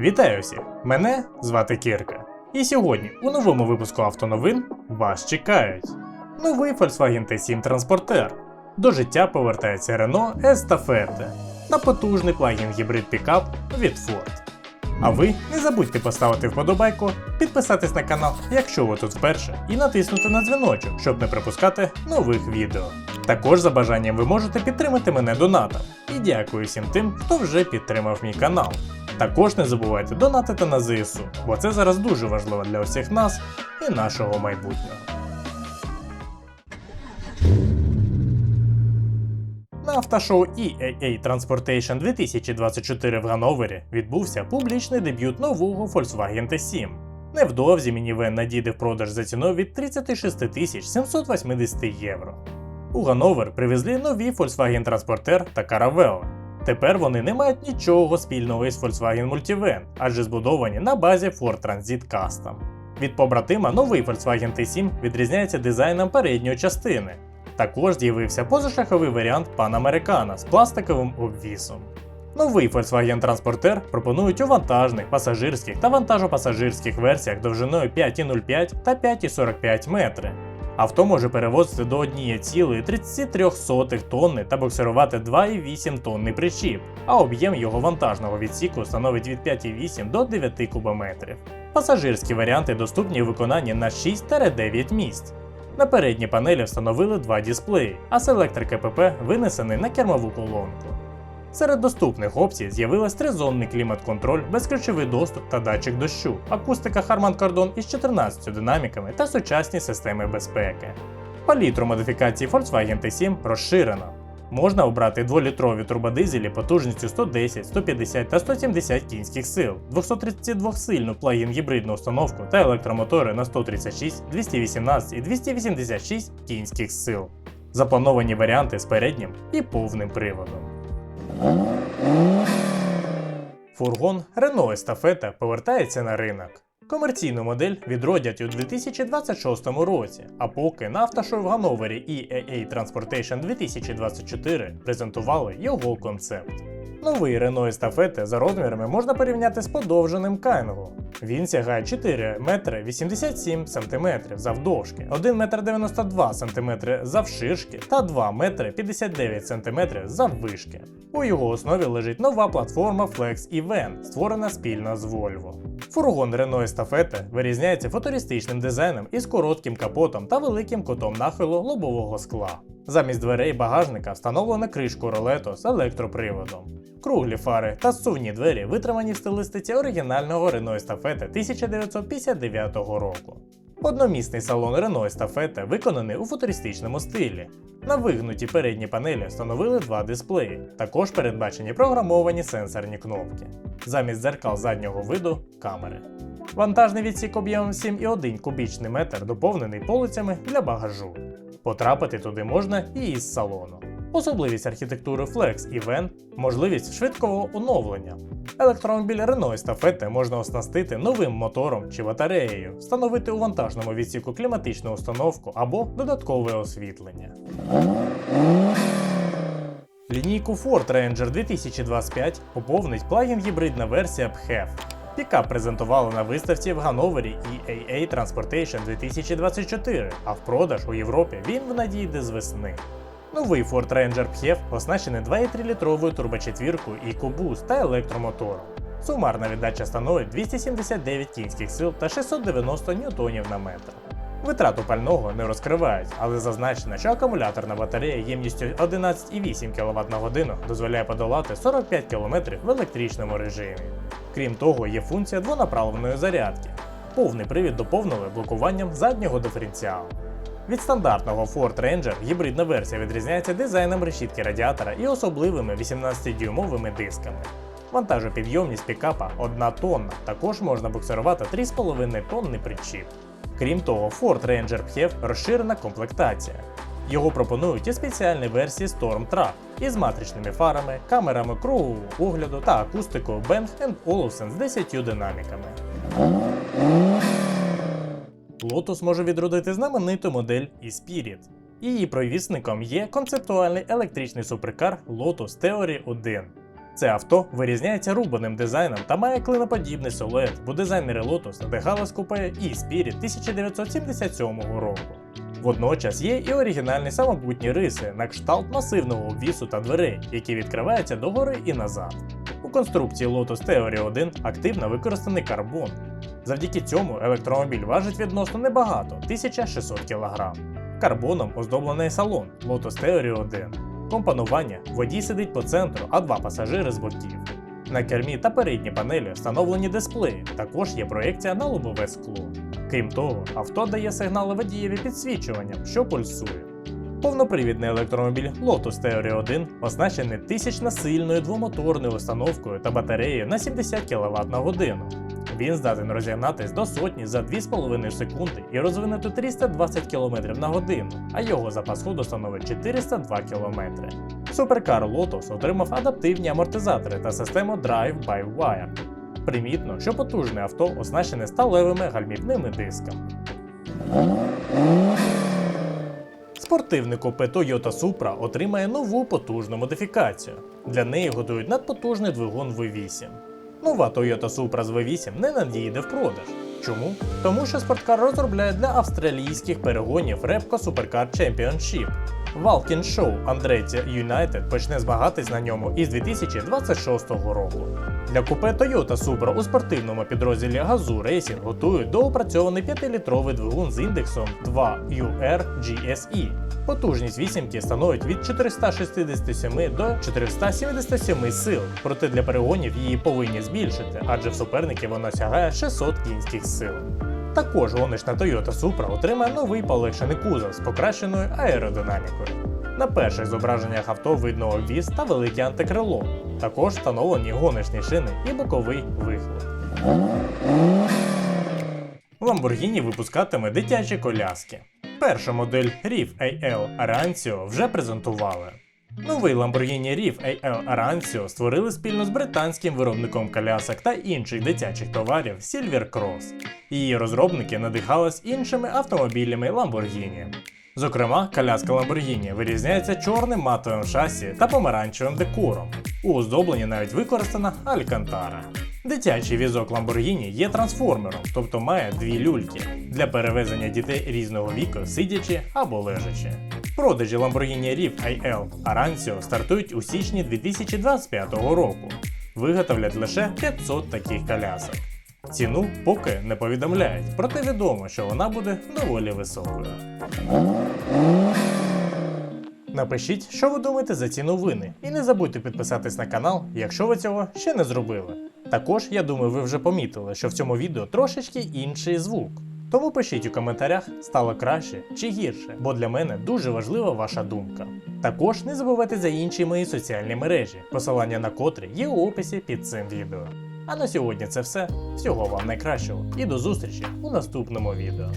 Вітаю всіх! Мене звати Кірка. І сьогодні у новому випуску автоновин вас чекають. Новий Volkswagen T7 транспортер. До життя повертається Renault Estafette та потужний плагін гібрид пікап від Ford. А ви не забудьте поставити вподобайку, підписатись на канал, якщо ви тут вперше, і натиснути на дзвіночок, щоб не пропускати нових відео. Також за бажанням ви можете підтримати мене донатом. І дякую всім тим, хто вже підтримав мій канал. Також не забувайте донатити на ЗСУ, бо це зараз дуже важливо для усіх нас і нашого майбутнього. На автошоу EAA Transportation 2024 в Ганновері відбувся публічний дебют нового Volkswagen T7. Невдовзі мінівен надійде в продаж за ціною від 36 тисяч 780 євро. У Ганновер привезли нові Volkswagen Transporter та Caravelle. Тепер вони не мають нічого спільного із Volkswagen Multivan, адже збудовані на базі Ford Transit Custom. Від побратима новий Volkswagen T7 відрізняється дизайном передньої частини. Також з'явився позашаховий варіант Панамерикана з пластиковим обвісом. Новий Volkswagen Transporter пропонують у вантажних, пасажирських та вантажопасажирських версіях довжиною 5,05 та 5,45 метри. Авто може перевозити до 1,33 тонни та буксирувати 2,8 тонни причіп, а об'єм його вантажного відсіку становить від 5,8 до 9 кубометрів. Пасажирські варіанти доступні у виконанні на 6-9 місць. На передній панелі встановили два дисплеї, а селектор КПП винесений на кермову колонку. Серед доступних опцій з'явилась тризонний клімат-контроль, безключовий доступ та датчик дощу, акустика Harman Kardon із 14 динаміками та сучасні системи безпеки. Палітру модифікації Volkswagen T7 розширено. Можна обрати 2-літрові турбодизелі потужністю 110, 150 та 170 кінських сил, 232-сильну плагін гібридну установку та електромотори на 136, 218 і 286 кінських сил. Заплановані варіанти з переднім і повним приводом. Фургон Renault Естафета повертається на ринок. Комерційну модель відродять у 2026 році, а поки на автошоу в Гановері EAA Transportation 2024 презентували його концепт. Новий Renault Estafette за розмірами можна порівняти з подовженим Кайнгу. Він сягає 4 метри 87 см завдовжки, 1 метр 92 см завширшки та 2 метри 59 см заввишки. У його основі лежить нова платформа Flex Event, створена спільно з Volvo. Фургон Renault Estafette вирізняється футуристичним дизайном із коротким капотом та великим кутом нахилу лобового скла. Замість дверей багажника встановлено кришку ролето з електроприводом. Круглі фари та зсувні двері витримані в стилистиці оригінального Renault Estafette 1959 року. Одномісний салон Renault Estafette виконаний у футуристичному стилі. На вигнуті передні панелі встановили два дисплеї, також передбачені програмовані сенсорні кнопки. Замість дзеркал заднього виду камери. Вантажний відсік об'ємом 7,1 кубічний метр доповнений полицями для багажу. Потрапити туди можна і із салону. Особливість архітектури Flex Event – можливість швидкого оновлення. Електромобіль Renault Estafette можна оснастити новим мотором чи батареєю, встановити у вантажному відсіку кліматичну установку або додаткове освітлення. Лінійку Ford Ranger 2025 поповнить плагін гібридна версія PHEV. Пікап презентували на виставці в Ганновері EAA Transportation 2024, а в продаж у Європі він надійде з весни. Новий Ford Ranger PHEV оснащений 2,3-літровою турбочетвіркою EcoBoost та електромотором. Сумарна віддача становить 279 кінських сил та 690 ньютонів на метр. Витрату пального не розкривають, але зазначено, що акумуляторна батарея ємністю 11,8 кВт на годину дозволяє подолати 45 км в електричному режимі. Крім того, є функція двонаправленої зарядки. Повний привід доповнили блокуванням заднього диференціалу. Від стандартного Ford Ranger гібридна версія відрізняється дизайном решітки радіатора і особливими 18-дюймовими дисками. Вантажопідйомність пікапа 1 тонна, також можна буксирувати 3,5 тонни причіп. Крім того, Ford Ranger PHEV розширена комплектація. Його пропонують і спеціальні версії Storm Track із матричними фарами, камерами кругового огляду та акустикою Bang Olufsen з 10 динаміками. Lotus може відродити знамениту модель e-Spirit. Її провісником є концептуальний електричний суперкар Lotus Theory 1. Це авто вирізняється рубаним дизайном та має клиноподібний силует, бо дизайнери Lotus надихали з купе і Spirit 1977 року. Водночас є і оригінальні самобутні риси на кшталт масивного обвісу та дверей, які відкриваються догори і назад. У конструкції Lotus Theory 1 активно використаний карбон. Завдяки цьому електромобіль важить відносно небагато 1600 кг. Карбоном оздоблений салон Lotus Theory 1. Компонування водій сидить по центру, а два пасажири з боків. На кермі та передній панелі встановлені дисплеї, також є проєкція на лобове скло. Крім того, авто дає сигнали водієві підсвічуванням, що пульсує. Повнопривідний електромобіль Lotus Theory 1 оснащений тисячнасильною двомоторною установкою та батареєю на 70 кВт на годину. Він здатен розігнатись до сотні за 2,5 секунди і розвинути 320 км на годину, а його запас ходу становить 402 км. Суперкар Lotus отримав адаптивні амортизатори та систему Drive-by-Wire. Примітно, що потужне авто оснащене сталевими гальмівними дисками. Спортивний купе Toyota Supra отримає нову потужну модифікацію. Для неї готують надпотужний двигун V8. Нова Toyota Supra з V8 не надійде в продаж. Чому? Тому що спорткар розробляє для австралійських перегонів Repco Supercar Championship. Valkin Show Andretti United почне змагатись на ньому із 2026 року. Для купе Toyota Supra у спортивному підрозділі Gazoo Racing готують доопрацьований 5-літровий двигун з індексом 2UR GSE. Потужність вісімки становить від 467 до 477 сил, проте для перегонів її повинні збільшити, адже в суперників вона сягає 600 кінських сил. Також гоночна Toyota Supra отримає новий полегшений кузов з покращеною аеродинамікою. На перших зображеннях авто видно обвіз та велике антикрило. Також встановлені гоночні шини і боковий вихлоп. Lamborghini випускатиме дитячі коляски. Першу модель Reef AL Arancio вже презентували. Новий Lamborghini Reef AL Arancio створили спільно з британським виробником колясок та інших дитячих товарів Silver Cross. Її розробники надихались іншими автомобілями Lamborghini. Зокрема, коляска Lamborghini вирізняється чорним матовим шасі та помаранчевим декором. У оздобленні навіть використана алькантара. Дитячий візок Lamborghini є трансформером, тобто має дві люльки для перевезення дітей різного віку, сидячи або лежачи. Продажі Lamborghini Reef IL Arancio стартують у січні 2025 року. Виготовлять лише 500 таких колясок. Ціну поки не повідомляють, проте відомо, що вона буде доволі високою. Напишіть, що ви думаєте за ці новини, і не забудьте підписатись на канал, якщо ви цього ще не зробили. Також, я думаю, ви вже помітили, що в цьому відео трошечки інший звук. Тому пишіть у коментарях, стало краще чи гірше, бо для мене дуже важлива ваша думка. Також не забувайте за інші мої соціальні мережі, посилання на котрі є у описі під цим відео. А на сьогодні це все. Всього вам найкращого і до зустрічі у наступному відео.